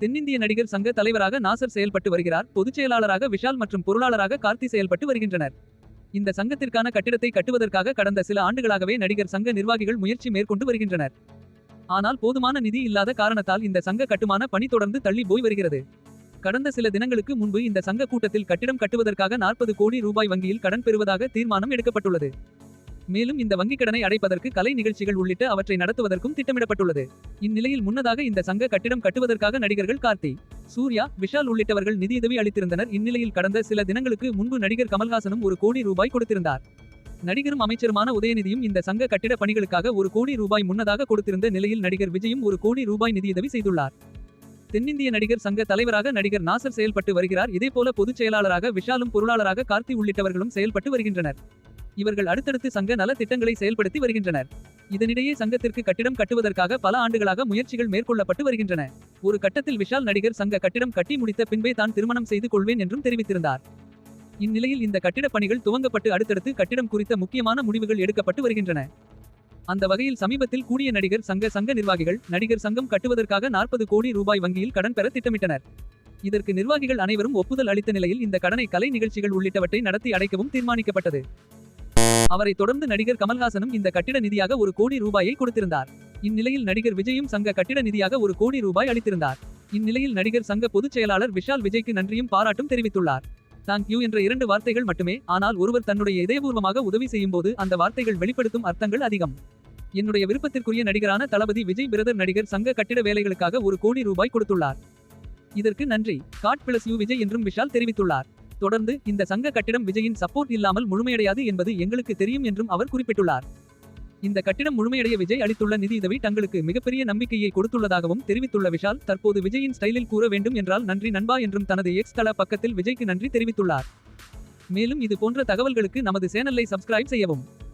தென்னிந்திய நடிகர் சங்க தலைவராக நாசர் செயல்பட்டு வருகிறார். பொதுச் செயலாளராக விஷால் மற்றும் பொருளாளராக கார்த்தி செயல்பட்டு வருகின்றனர். இந்த சங்கத்திற்கான கட்டிடத்தை கட்டுவதற்காக கடந்த சில ஆண்டுகளாகவே நடிகர் சங்க நிர்வாகிகள் முயற்சி மேற்கொண்டு வருகின்றனர். ஆனால் போதுமான நிதி இல்லாத காரணத்தால் இந்த சங்க கட்டுமான பணி தொடர்ந்து தள்ளி போய் வருகிறது. கடந்த சில தினங்களுக்கு முன்பு இந்த சங்க கூட்டத்தில் கட்டிடம் கட்டுவதற்காக நாற்பது கோடி ரூபாய் வங்கியில் கடன் பெறுவதாக தீர்மானம் எடுக்கப்பட்டுள்ளது. மேலும் இந்த வங்கிக் கடனை அடைப்பதற்கு கலை நிகழ்ச்சிகள் உள்ளிட்ட அவற்றை நடத்துவதற்கும் திட்டமிடப்பட்டுள்ளது. இந்நிலையில் முன்னதாக இந்த சங்க கட்டிடம் கட்டுவதற்காக நடிகர்கள் கார்த்தி சூர்யா விஷால் உள்ளிட்டவர்கள் நிதியுதவி அளித்திருந்தனர். இந்நிலையில் கடந்த சில தினங்களுக்கு முன்பு நடிகர் கமல்ஹாசனும் ஒரு கோடி ரூபாய் கொடுத்திருந்தார். நடிகரும் அமைச்சருமான உதயநிதியும் இந்த சங்க கட்டிட பணிகளுக்காக ஒரு கோடி ரூபாய் முன்னதாக கொடுத்திருந்த நிலையில் நடிகர் விஜயும் ஒரு கோடி ரூபாய் நிதியுதவி செய்துள்ளார். தென்னிந்திய நடிகர் சங்க தலைவராக நடிகர் நாசர் செயல்பட்டு வருகிறார். இதேபோல பொதுச் செயலாளராக விஷாலும் பொருளாளராக கார்த்தி உள்ளிட்டவர்களும் செயல்பட்டு வருகின்றனர். இவர்கள் அடுத்தடுத்து சங்க நல திட்டங்களை செயல்படுத்தி வருகின்றனர். இதனிடையே சங்கத்திற்கு கட்டிடம் கட்டுவதற்காக பல ஆண்டுகளாக முயற்சிகள் மேற்கொள்ளப்பட்டு வருகின்றன. ஒரு கட்டத்தில் விஷால் நடிகர் சங்க கட்டிடம் கட்டி முடித்த பின்பே தான் திருமணம் செய்து கொள்வேன் என்றும் தெரிவித்திருந்தார். இந்நிலையில் இந்த கட்டிடப் பணிகள் துவங்கப்பட்டு அடுத்தடுத்து கட்டிடம் குறித்த முக்கியமான முடிவுகள் எடுக்கப்பட்டு வருகின்றன. அந்த வகையில் சமீபத்தில் கூடிய நடிகர் சங்க சங்க நிர்வாகிகள் நடிகர் சங்கம் கட்டுவதற்காக நாற்பது கோடி ரூபாய் வங்கியில் கடன் பெற திட்டமிட்டனர். இதற்கு நிர்வாகிகள் அனைவரும் ஒப்புதல் அளித்த நிலையில் இந்த கடனை கலை நிகழ்ச்சிகள் உள்ளிட்டவற்றை நடத்தி அடைக்கவும் தீர்மானிக்கப்பட்டது. அவரை தொடர்ந்து நடிகர் கமல்ஹாசனும் இந்த கட்டிட நிதியாக ஒரு கோடி ரூபாயை கொடுத்திருந்தார். இந்நிலையில் நடிகர் விஜயும் சங்க கட்டிட நிதியாக ஒரு கோடி ரூபாய் அளித்திருந்தார். இந்நிலையில் நடிகர் சங்க பொதுச் செயலாளர் விஷால் விஜய்க்கு நன்றியும் பாராட்டும் தெரிவித்துள்ளார். தேங்க் யூ என்ற இரண்டு வார்த்தைகள் மட்டுமே ஆனால் ஒருவர் தன்னுடைய இதயபூர்வமாக உதவி செய்யும்போது அந்த வார்த்தைகள் வெளிப்படுத்தும் அர்த்தங்கள் அதிகம். என்னுடைய விருப்பத்திற்குரிய நடிகரான தளபதி விஜய் பிரதர் நடிகர் சங்க கட்டிட வேலைகளுக்காக ஒரு கோடி ரூபாய் கொடுத்துள்ளார். இதற்கு நன்றி. காட் பிளஸ் யூ விஜய் என்றும் விஷால் தெரிவித்துள்ளார். தொடர்ந்து இந்த சங்க கட்டிடம் விஜயின் சப்போர்ட் இல்லாமல் முழுமையடையாது என்பது எங்களுக்கு தெரியும் என்றும் அவர் குறிப்பிட்டுள்ளார். இந்த கட்டிடம் முழுமையடைய விஜய் அளித்துள்ள நிதியுதவி தங்களுக்கு மிகப்பெரிய நம்பிக்கையை கொடுத்துள்ளதாகவும் தெரிவித்துள்ள விஷால் தற்போது விஜயின் ஸ்டைலில் கூற வேண்டும் என்றால் நன்றி நண்பா என்றும் தனது எக்ஸ் தள பக்கத்தில் விஜய்க்கு நன்றி தெரிவித்துள்ளார். மேலும் இது போன்ற தகவல்களுக்கு நமது சேனலை சப்ஸ்கிரைப் செய்யவும்.